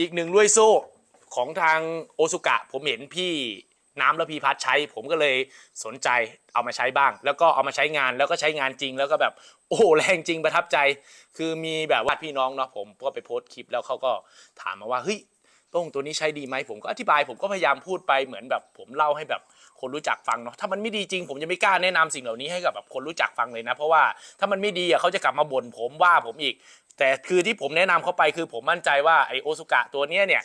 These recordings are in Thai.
อีกหนึ่งลวยโซ่ของทางโอซุกะ ผมเห็นพี่น้ำและพีพัฒใช้ ผมก็เลยสนใจเอามาใช้บ้าง แล้วก็เอามาใช้งานแล้วก็ใช้งานจริง แล้วก็แบบโอ้โหแรงจริงประทับใจ คือมีแบบว่าพี่น้องเนาะผมก็ไปโพสต์คลิปแล้วเขาก็ถามมาว่าเฮ้ย ต้งตัวนี้ใช้ดีไหมผมก็อธิบายผมก็พยายามพูดไปเหมือนแบบผมเล่าให้แบบคนรู้จักฟังเนาะถ้ามันไม่ดีจริง ผมจะไม่กล้าแนะนำสิ่งเหล่านี้ให้กับแบบคนรู้จักฟังเลยนะ เพราะว่าถ้ามันไม่ดีอะเขาจะกลับมาบ่นผมว่าผมอีก แต่คือที่ผมแนะนำเขาไปคือผมมั่นใจว่าไอโอซุกะตัวเนี้ยเนี่ย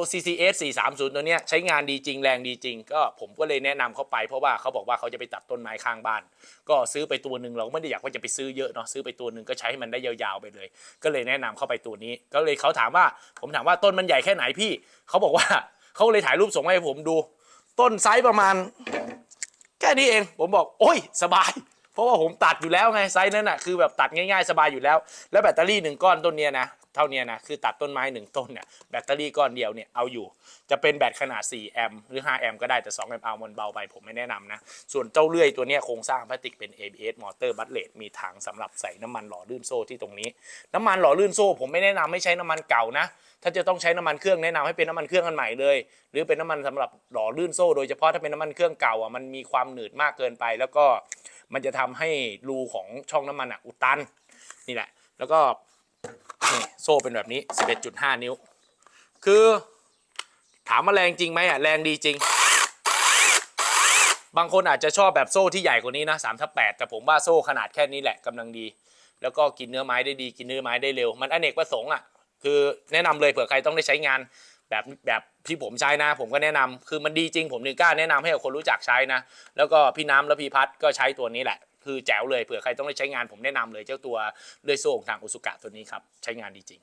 OCCS 430 ตัวเนี้ยใช้งานดีจริงแรงดีจริง ก็ผมก็เลยแนะนำเขาไป เพราะว่าเขาบอกว่าเขาจะไปตัดต้นไม้ข้างบ้าน ก็ซื้อไปตัวหนึ่งเราก็ไม่ได้อยากว่าจะไปซื้อเยอะเนาะซื้อไปตัวหนึ่งก็ใช้ให้มันได้ยาวๆไปเลย ก็เลยแนะนำเข้าไปตัวนี้ ก็เลยเขาถามว่า ผมถามว่าต้นมันใหญ่แค่ไหนพี่เขาบอกว่าเขาเลยถ่ายรูปส่งให้ผมดู ต้นไซส์ประมาณ แค่นี้เอง ผมบอก โอ้ย สบาย เพราะว่าผมตัดอยู่แล้วไงไซส์นั้นน่ะคือแบบตัดง่ายๆสบายอยู่แล้ว แล้วแบตเตอรี่หนึ่งก้อนต้นเนี้ยนะเท่านี้นะคือตัดต้นไม้หนึ่งต้นเนี่ยแบตเตอรี่ก้อนเดียวเนี่ยเอาอยู่จะเป็นแบตขนาด 4 แอมป์หรือ 5 แอมป์ก็ได้แต่ 2 แอมป์เอามันเบาไปผมไม่แนะนำนะ ส่วนเจ้าเลื่อยตัวเนี้ยโครงสร้างพลาสติกเป็น ABS มอเตอร์บัตเลตมีถังสำหรับใส่น้ำมันหล่อลื่นโซ่ที่ตรงนี้ น้ำมันหล่อลื่นโซ่ผมไม่แนะนำให้ใช้น้ำมันเก่านะถ้าจะต้องใช้น้ำมันเครื่องแนะนำให้เป็นน้ำมันเครื่องอันใหม่เลย หรือเป็นน้ำมันสำหรับหล่อลื่นโซ่ โดยเฉพาะถ้าเป็นน้ำมันเครื่องเก่าอะมันมีความหนืดมากเกินไป แล้วก็ มันจะทำให้รูของช่องน้ำมันอะอุดตันนี่แหละ แล้วก็โซ่เป็นแบบนี้ 11.5 นิ้ว คือถามว่าแรงจริงไหมอะแรงดีจริง บางคนอาจจะชอบแบบโซ่ที่ใหญ่กว่านี้นะ3ทับ8แต่ผมว่าโซ่ขนาดแค่นี้แหละกำลังดี แล้วก็กินเนื้อไม้ได้ดี กินเนื้อไม้ได้เร็ว มันอเนกประสงค์อะคือแนะนำเลยเผื่อใครต้องได้ใช้งาน แบบแบบที่ผมใช้นะ ผมก็แนะนำคือมันดีจริงผมถึงกล้าแนะนำให้กับคนรู้จักใช้นะ แล้วก็พี่น้ำและพี่พัดก็ใช้ตัวนี้แหละ คือแจ๋วเลยเผื่อใครต้องได้ใช้งานผมแนะนำเลยเจ้าตัวเลื่อยโซ่ของทางอุสุกะตัวนี้ครับใช้งานดีจริง